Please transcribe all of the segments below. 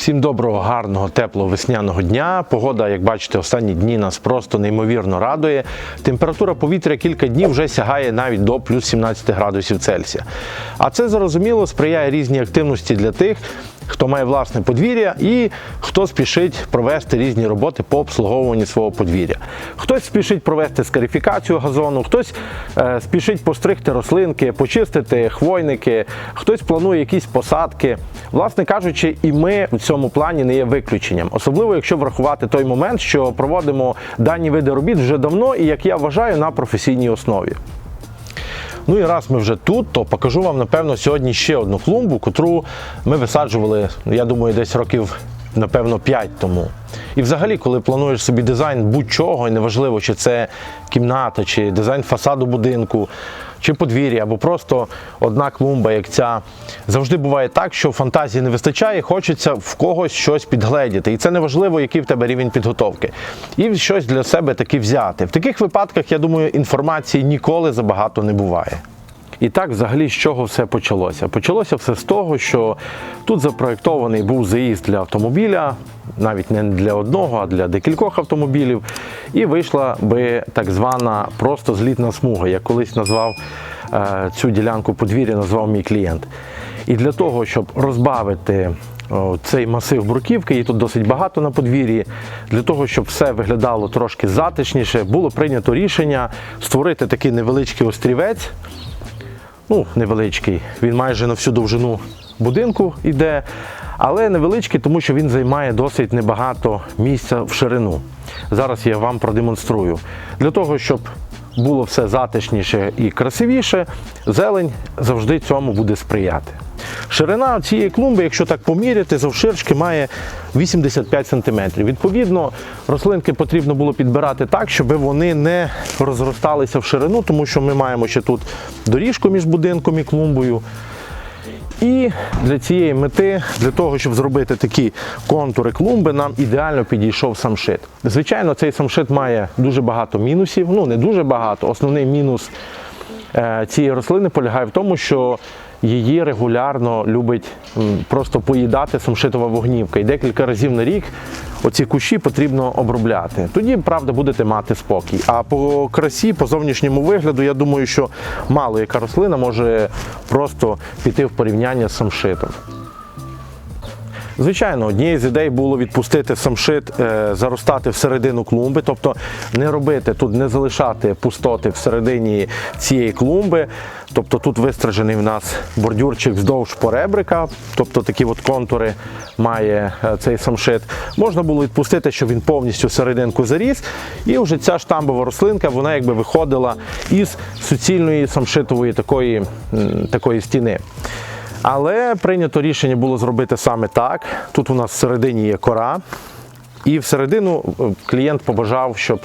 Всім доброго, гарного, теплого весняного дня. Погода, як бачите, останні дні нас просто неймовірно радує. Температура повітря кілька днів вже сягає навіть до плюс 17 градусів Цельсія. А це зрозуміло сприяє різній активності для тих, хто має власне подвір'я і хто спішить провести різні роботи по обслуговуванню свого подвір'я. Хтось спішить провести скарифікацію газону, хтось е, спішить постригти рослинки, почистити хвойники, хтось планує якісь посадки. Власне кажучи, і ми цьому плані не є виключенням, особливо якщо врахувати той момент, що проводимо дані види робіт вже давно і, як я вважаю, на професійній основі. Ну і раз ми вже тут, то покажу вам, напевно, сьогодні ще одну клумбу, котру ми висаджували, я думаю, десь років, напевно, 5 тому. І взагалі, коли плануєш собі дизайн будь-чого, і неважливо, чи це кімната, чи дизайн фасаду будинку, чи подвір'я, або просто одна клумба, як ця, завжди буває так, що фантазії не вистачає, хочеться в когось щось підгледіти. І це не важливо, який в тебе рівень підготовки. І щось для себе таки взяти. В таких випадках, я думаю, інформації ніколи забагато не буває. І так, взагалі, з чого все почалося? Почалося все з того, що тут запроєктований був заїзд для автомобіля, навіть не для одного, а для декількох автомобілів. І вийшла би так звана просто злітна смуга. Я колись назвав е, цю ділянку подвір'я, назвав мій клієнт. І для того, щоб розбавити цей масив бруківки, її тут досить багато на подвір'ї. Для того, щоб все виглядало трошки затишніше, було прийнято рішення створити такий невеличкий острівець ну, невеличкий. Він майже на всю довжину будинку йде, але невеличкий, тому що він займає досить небагато місця в ширину. Зараз я вам продемонструю. Для того, щоб було все затишніше і красивіше, зелень завжди цьому буде сприяти. Ширина цієї клумби, якщо так поміряти, завширшки має 85 см. Відповідно, рослинки потрібно було підбирати так, щоб вони не розросталися в ширину, тому що ми маємо ще тут доріжку між будинком і клумбою. І для цієї мети, для того, щоб зробити такі контури клумби, нам ідеально підійшов самшит. Звичайно, цей самшит має дуже багато мінусів, ну не дуже багато. Основний мінус е, цієї рослини полягає в тому, що її регулярно любить просто поїдати самшитова вогнівка. І декілька разів на рік оці кущі потрібно обробляти. Тоді, правда, будете мати спокій. А по красі, по зовнішньому вигляду, я думаю, що мало яка рослина може просто піти в порівняння з самшитом. Звичайно, однією з ідей було відпустити самшит, е, заростати всередину клумби, тобто не робити тут, не залишати пустоти всередині цієї клумби. Тобто тут вистражений в нас бордюрчик вздовж поребрика, тобто такі от контури має е, цей самшит. Можна було відпустити, щоб він повністю серединку заріс, і вже ця штамбова рослинка вона якби виходила із суцільної самшитової такої, такої стіни. Але прийнято рішення було зробити саме так. Тут у нас всередині є кора, і всередину е, клієнт побажав, щоб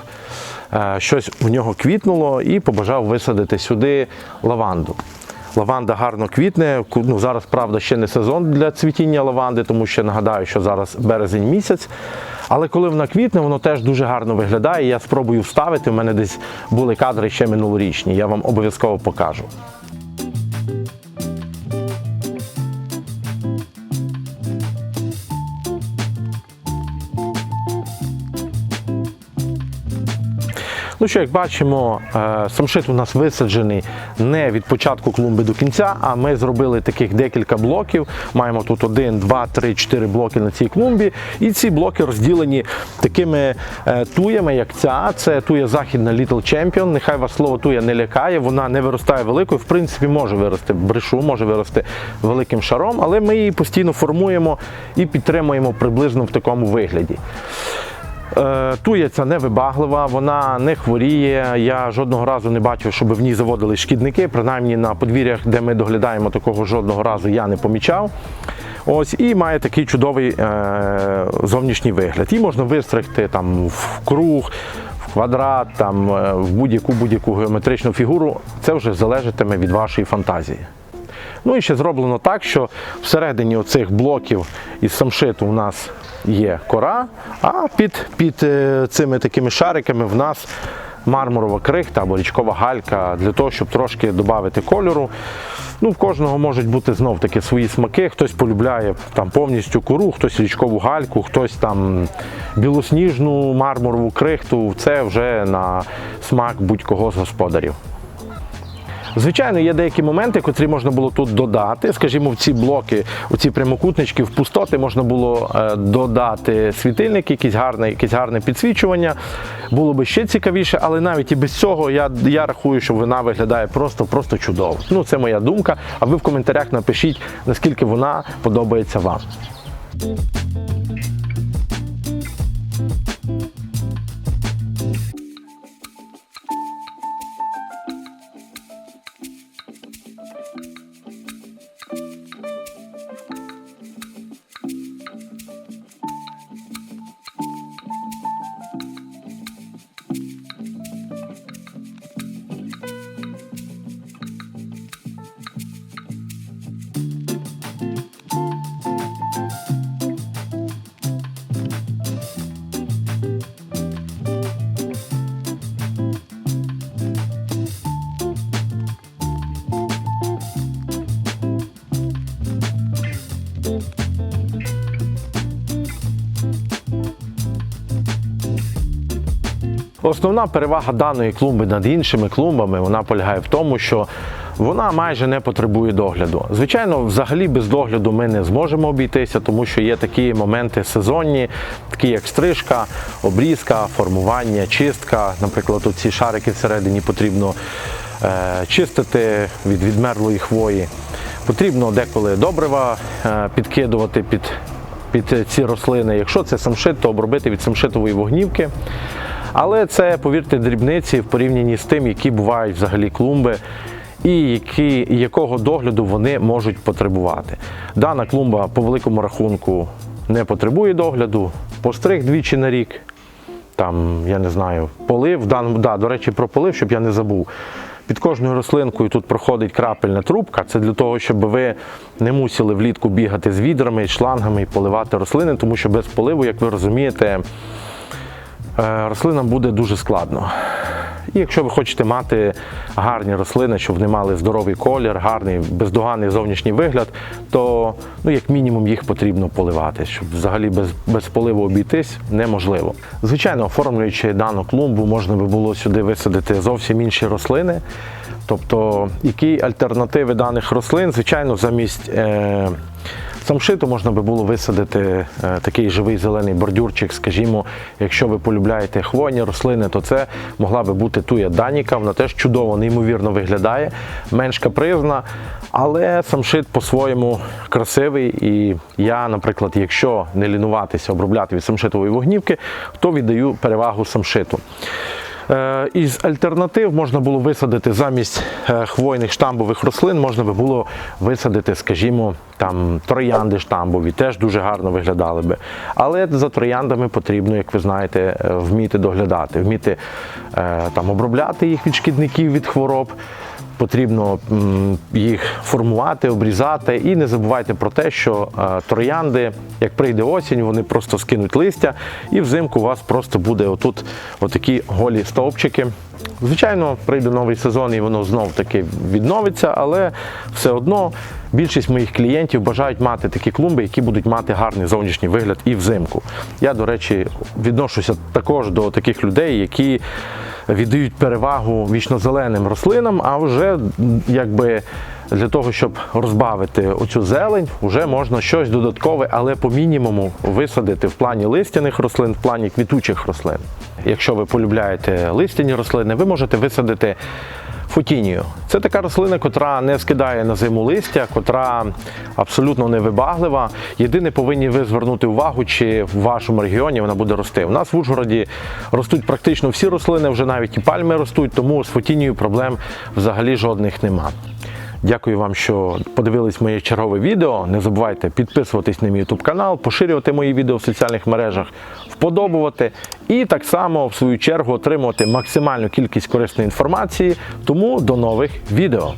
е, щось в нього квітнуло, і побажав висадити сюди лаванду. Лаванда гарно квітне. Ну, зараз, правда, ще не сезон для цвітіння лаванди, тому що нагадаю, що зараз березень місяць. Але коли вона квітне, воно теж дуже гарно виглядає. Я спробую вставити. У мене десь були кадри ще минулорічні. Я вам обов'язково покажу. Ну що, як бачимо, е, самшит у нас висаджений не від початку клумби до кінця, а ми зробили таких декілька блоків. Маємо тут один, два, три, чотири блоки на цій клумбі. І ці блоки розділені такими е, туями, як ця. Це туя західна Little Champion. Нехай вас слово туя не лякає, вона не виростає великою. В принципі, може вирости брешу, може вирости великим шаром, але ми її постійно формуємо і підтримуємо приблизно в такому вигляді. Е, Туя невибаглива, вона не хворіє. Я жодного разу не бачив, щоб в ній заводили шкідники. Принаймні на подвір'ях, де ми доглядаємо такого жодного разу, я не помічав. Ось і має такий чудовий е, зовнішній вигляд. Її можна вистригти там в круг, в квадрат, там е, в будь-яку будь-яку геометричну фігуру. Це вже залежатиме від вашої фантазії. Ну і ще зроблено так, що всередині оцих блоків із самшиту у нас є кора, а під, під е, цими такими шариками в нас мармурова крихта або річкова галька для того, щоб трошки додати кольору. Ну, в кожного можуть бути знов таки свої смаки. Хтось полюбляє там повністю кору, хтось річкову гальку, хтось там білосніжну мармурову крихту. Це вже на смак будь-кого з господарів. Звичайно, є деякі моменти, котрі можна було тут додати. Скажімо, в ці блоки, у ці прямокутнички, в пустоти можна було е, додати світильник, якийсь гарне, якесь гарне підсвічування. Було би ще цікавіше, але навіть і без цього я, я рахую, що вона виглядає просто, просто чудово. Ну, це моя думка. А ви в коментарях напишіть, наскільки вона подобається вам. Основна перевага даної клумби над іншими клумбами вона полягає в тому, що вона майже не потребує догляду. Звичайно, взагалі без догляду ми не зможемо обійтися, тому що є такі моменти сезонні, такі як стрижка, обрізка, формування, чистка. Наприклад, ці шарики всередині потрібно е, чистити від відмерлої хвої. Потрібно деколи добрива е, підкидувати під, під ці рослини. Якщо це самшит, то обробити від самшитової вогнівки. Але це, повірте, дрібниці в порівнянні з тим, які бувають взагалі клумби і які, якого догляду вони можуть потребувати. Дана клумба по великому рахунку не потребує догляду, постриг двічі на рік. Там, я не знаю, полив. Дан, да, до речі, про полив, щоб я не забув. Під кожною рослинкою тут проходить крапельна трубка. Це для того, щоб ви не мусили влітку бігати з відрами, шлангами і поливати рослини, тому що без поливу, як ви розумієте, рослинам буде дуже складно. І якщо ви хочете мати гарні рослини, щоб вони мали здоровий колір, гарний, бездоганний зовнішній вигляд, то ну, як мінімум їх потрібно поливати, щоб взагалі без, без поливу обійтись неможливо. Звичайно, оформлюючи дану клумбу, можна би було сюди висадити зовсім інші рослини. Тобто, які альтернативи даних рослин, звичайно, замість. Е- Самшиту можна би було висадити е, такий живий зелений бордюрчик, скажімо, якщо ви полюбляєте хвойні рослини, то це могла би бути туя даніка, вона теж чудово, неймовірно виглядає, менш капризна, але самшит по-своєму красивий. І я, наприклад, якщо не лінуватися обробляти від самшитової вогнівки, то віддаю перевагу самшиту. Е, Із альтернатив можна було висадити замість е, хвойних штамбових рослин, можна би було висадити, скажімо, там троянди штамбові, теж дуже гарно виглядали би. Але за трояндами потрібно, як ви знаєте, е, вміти доглядати, вміти там обробляти їх від шкідників, від хвороб. Потрібно їх формувати, обрізати. І не забувайте про те, що е, троянди, як прийде осінь, вони просто скинуть листя, і взимку у вас просто буде отут отакі голі стовпчики. Звичайно, прийде новий сезон і воно знов таки відновиться, але все одно більшість моїх клієнтів бажають мати такі клумби, які будуть мати гарний зовнішній вигляд і взимку. Я, до речі, відношуся також до таких людей, які віддають перевагу вічнозеленим рослинам, а вже якби для того, щоб розбавити оцю зелень, вже можна щось додаткове, але по мінімуму висадити в плані листяних рослин, в плані квітучих рослин. Якщо ви полюбляєте листяні рослини, ви можете висадити футінію. Це така рослина, котра не скидає на зиму листя, котра абсолютно невибаглива. Єдине повинні ви звернути увагу, чи в вашому регіоні вона буде рости. У нас в Ужгороді ростуть практично всі рослини, вже навіть і пальми ростуть, тому з футінією проблем взагалі жодних нема. Дякую вам, що подивились моє чергове відео. Не забувайте підписуватись на мій YouTube канал, поширювати мої відео в соціальних мережах, вподобувати і так само, в свою чергу, отримувати максимальну кількість корисної інформації. Тому до нових відео.